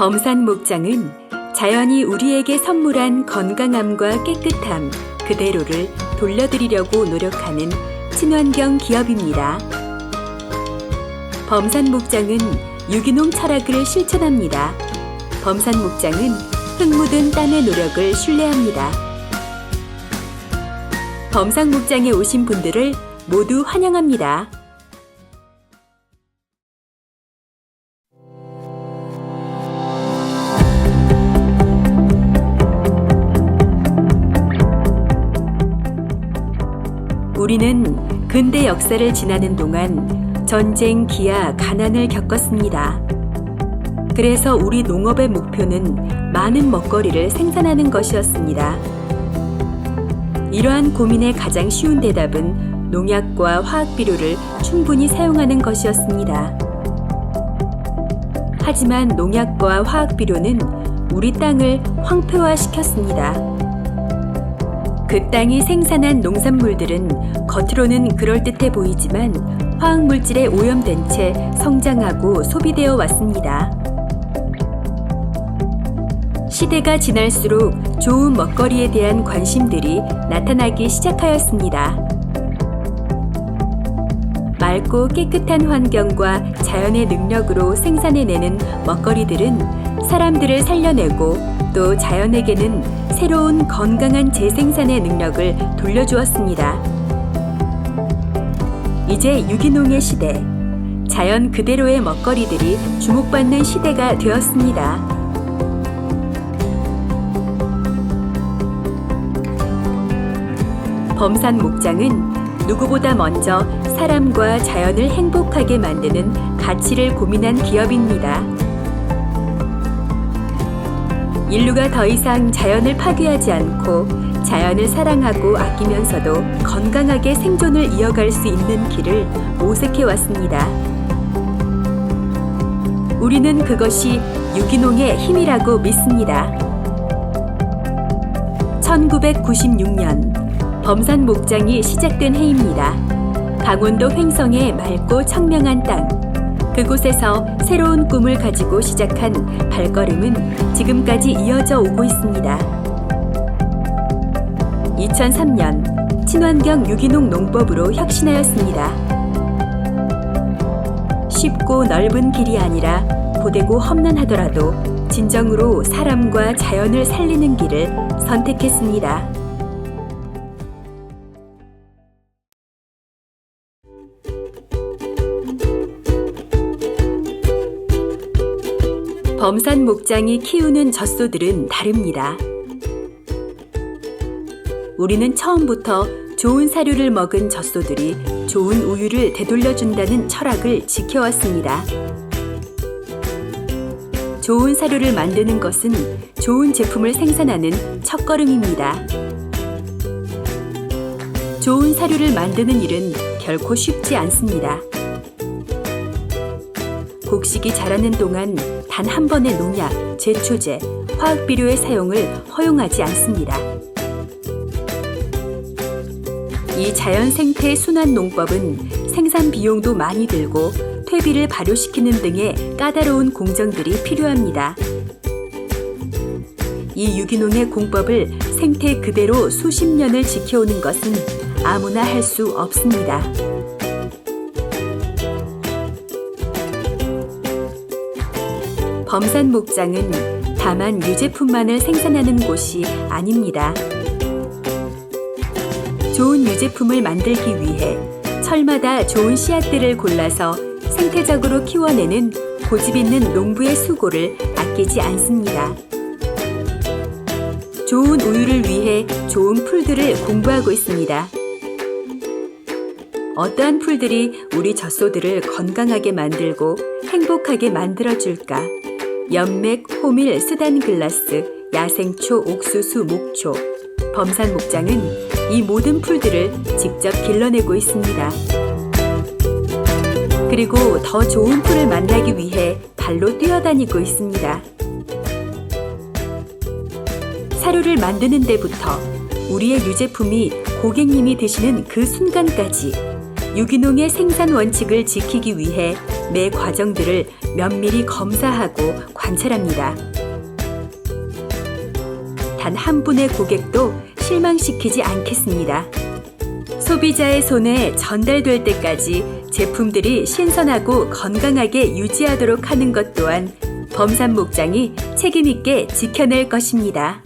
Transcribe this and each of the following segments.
범산 목장은 자연이 우리에게 선물한 건강함과 깨끗함 그대로를 돌려드리려고 노력하는 친환경 기업입니다. 범산 목장은 유기농 철학을 실천합니다. 범산 목장은 흙 묻은 땀의 노력을 신뢰합니다. 범산 목장에 오신 분들을 모두 환영합니다. 우리는 근대 역사를 지나는 동안 전쟁, 기아, 가난을 겪었습니다. 그래서 우리 농업의 목표는 많은 먹거리를 생산하는 것이었습니다. 이러한 고민의 가장 쉬운 대답은 농약과 화학 비료를 충분히 사용하는 것이었습니다. 하지만 농약과 화학 비료는 우리 땅을 황폐화시켰습니다. 그 땅이 생산한 농산물들은 겉으로는 그럴듯해 보이지만 화학물질에 오염된 채 성장하고 소비되어 왔습니다. 시대가 지날수록 좋은 먹거리에 대한 관심들이 나타나기 시작하였습니다. 맑고 깨끗한 환경과 자연의 능력으로 생산해내는 먹거리들은 사람들을 살려내고 또 자연에게는 새로운 건강한 재생산의 능력을 돌려주었습니다. 이제 유기농의 시대, 자연 그대로의 먹거리들이 주목받는 시대가 되었습니다. 범산 목장은 누구보다 먼저 사람과 자연을 행복하게 만드는 가치를 고민한 기업입니다. 인류가 더 이상 자연을 파괴하지 않고 자연을 사랑하고 아끼면서도 건강하게 생존을 이어갈 수 있는 길을 모색해 왔습니다. 우리는 그것이 유기농의 힘이라고 믿습니다. 1996년 범산 목장이 시작된 해입니다. 강원도 횡성의 맑고 청명한 땅. 그곳에서 새로운 꿈을 가지고 시작한 발걸음은 지금까지 이어져 오고 있습니다. 2003년 친환경 유기농 농법으로 혁신하였습니다. 쉽고 넓은 길이 아니라 고되고 험난하더라도 진정으로 사람과 자연을 살리는 길을 선택했습니다. 범산 목장이 키우는 젖소들은 다릅니다. 우리는 처음부터 좋은 사료를 먹은 젖소들이 좋은 우유를 되돌려준다는 철학을 지켜왔습니다. 좋은 사료를 만드는 것은 좋은 제품을 생산하는 첫걸음입니다. 좋은 사료를 만드는 일은 결코 쉽지 않습니다. 곡식이 자라는 동안 단 한 번의 농약, 제초제, 화학 비료의 사용을 허용하지 않습니다. 이 자연 생태 순환 농법은 생산 비용도 많이 들고 퇴비를 발효시키는 등의 까다로운 공정들이 필요합니다. 이 유기농의 공법을 생태 그대로 수십 년을 지켜오는 것은 아무나 할 수 없습니다. 범산 목장은 다만 유제품만을 생산하는 곳이 아닙니다. 좋은 유제품을 만들기 위해 철마다 좋은 씨앗들을 골라서 생태적으로 키워내는 고집 있는 농부의 수고를 아끼지 않습니다. 좋은 우유를 위해 좋은 풀들을 공부하고 있습니다. 어떠한 풀들이 우리 젖소들을 건강하게 만들고 행복하게 만들어줄까? 연맥, 호밀, 스단글라스, 야생초, 옥수수, 목초. 범산 목장은 이 모든 풀들을 직접 길러내고 있습니다. 그리고 더 좋은 풀을 만나기 위해 발로 뛰어다니고 있습니다. 사료를 만드는 데부터 우리의 유제품이 고객님이 드시는 그 순간까지 유기농의 생산 원칙을 지키기 위해 매 과정들을 면밀히 검사하고 관찰합니다. 단 한 분의 고객도 실망시키지 않겠습니다. 소비자의 손에 전달될 때까지 제품들이 신선하고 건강하게 유지하도록 하는 것 또한 범산 목장이 책임있게 지켜낼 것입니다.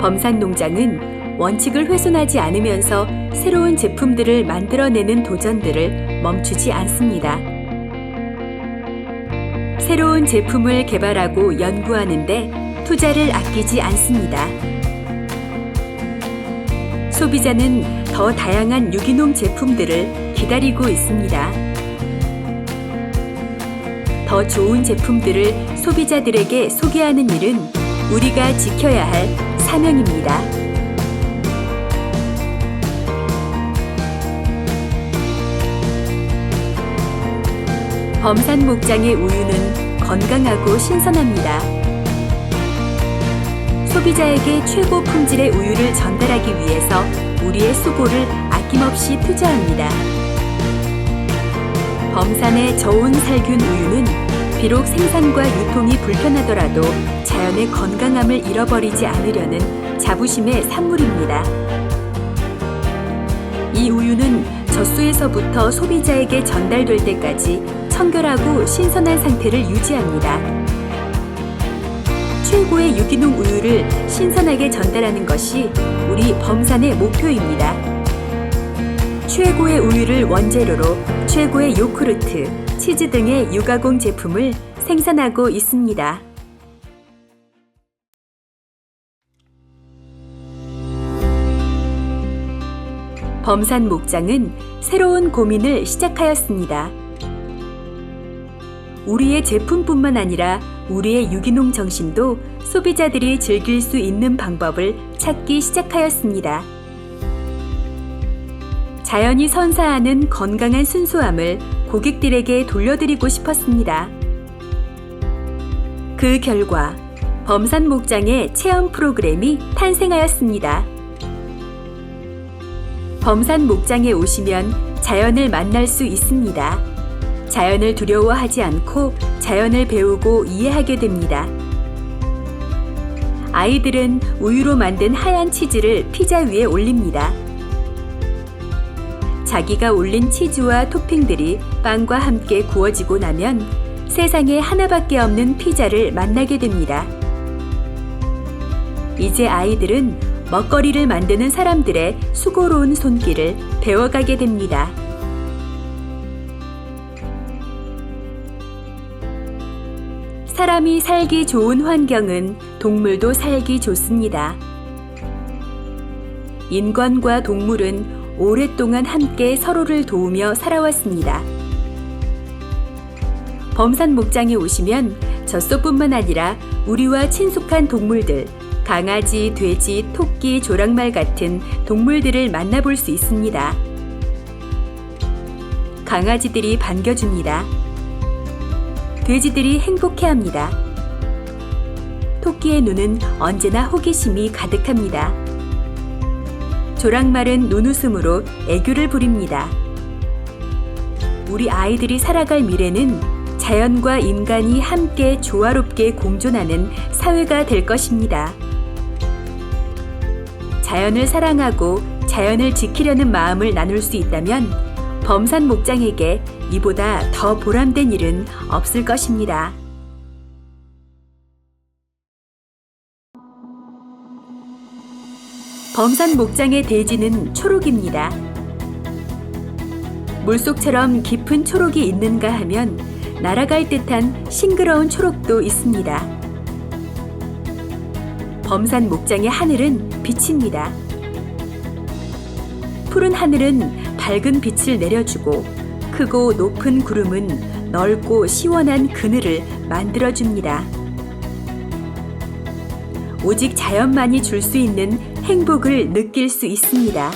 범산 농장은 원칙을 훼손하지 않으면서 새로운 제품들을 만들어내는 도전들을 멈추지 않습니다. 새로운 제품을 개발하고 연구하는데 투자를 아끼지 않습니다. 소비자는 더 다양한 유기농 제품들을 기다리고 있습니다. 더 좋은 제품들을 소비자들에게 소개하는 일은 우리가 지켜야 할 사명입니다. 범산 목장의 우유는 건강하고 신선합니다. 소비자에게 최고 품질의 우유를 전달하기 위해서 우리의 수고를 아낌없이 투자합니다. 범산의 저온 살균 우유는 비록 생산과 유통이 불편하더라도 자연의 건강함을 잃어버리지 않으려는 자부심의 산물입니다. 이 우유는 젖소에서부터 소비자에게 전달될 때까지 청결하고 신선한 상태를 유지합니다. 최고의 유기농 우유를 신선하게 전달하는 것이 우리 범산의 목표입니다. 최고의 우유를 원재료로 최고의 요크루트, 치즈 등의 유가공 제품을 생산하고 있습니다. 범산 목장은 새로운 고민을 시작하였습니다. 우리의 제품뿐만 아니라 우리의 유기농 정신도 소비자들이 즐길 수 있는 방법을 찾기 시작하였습니다. 자연이 선사하는 건강한 순수함을 고객들에게 돌려드리고 싶었습니다. 그 결과 범산 목장의 체험 프로그램이 탄생하였습니다. 범산 목장에 오시면 자연을 만날 수 있습니다. 자연을 두려워하지 않고 자연을 배우고 이해하게 됩니다. 아이들은 우유로 만든 하얀 치즈를 피자 위에 올립니다. 자기가 올린 치즈와 토핑들이 빵과 함께 구워지고 나면 세상에 하나밖에 없는 피자를 만나게 됩니다. 이제 아이들은 먹거리를 만드는 사람들의 수고로운 손길을 배워가게 됩니다. 사람이 살기 좋은 환경은 동물도 살기 좋습니다. 인간과 동물은 오랫동안 함께 서로를 도우며 살아왔습니다. 범산 목장에 오시면 젖소뿐만 아니라 우리와 친숙한 동물들, 강아지, 돼지, 토끼, 조랑말 같은 동물들을 만나볼 수 있습니다. 강아지들이 반겨줍니다. 돼지들이 행복해합니다. 토끼의 눈은 언제나 호기심이 가득합니다. 조랑말은 눈웃음으로 애교를 부립니다. 우리 아이들이 살아갈 미래는 자연과 인간이 함께 조화롭게 공존하는 사회가 될 것입니다. 자연을 사랑하고 자연을 지키려는 마음을 나눌 수 있다면 범산 목장에게 이보다 더 보람된 일은 없을 것입니다. 범산 목장의 대지는 초록입니다. 물속처럼 깊은 초록이 있는가 하면 날아갈 듯한 싱그러운 초록도 있습니다. 범산 목장의 하늘은 빛입니다. 푸른 하늘은 밝은 빛을 내려주고 크고 높은 구름은 넓고 시원한 그늘을 만들어줍니다. 오직 자연만이 줄 수 있는 행복을 느낄 수 있습니다.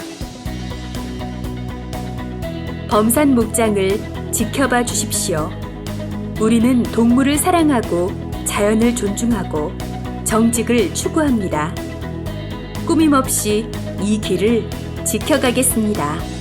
범산 목장을 지켜봐 주십시오. 우리는 동물을 사랑하고 자연을 존중하고 정직을 추구합니다. 꾸밈 없이 이 길을 지켜가겠습니다.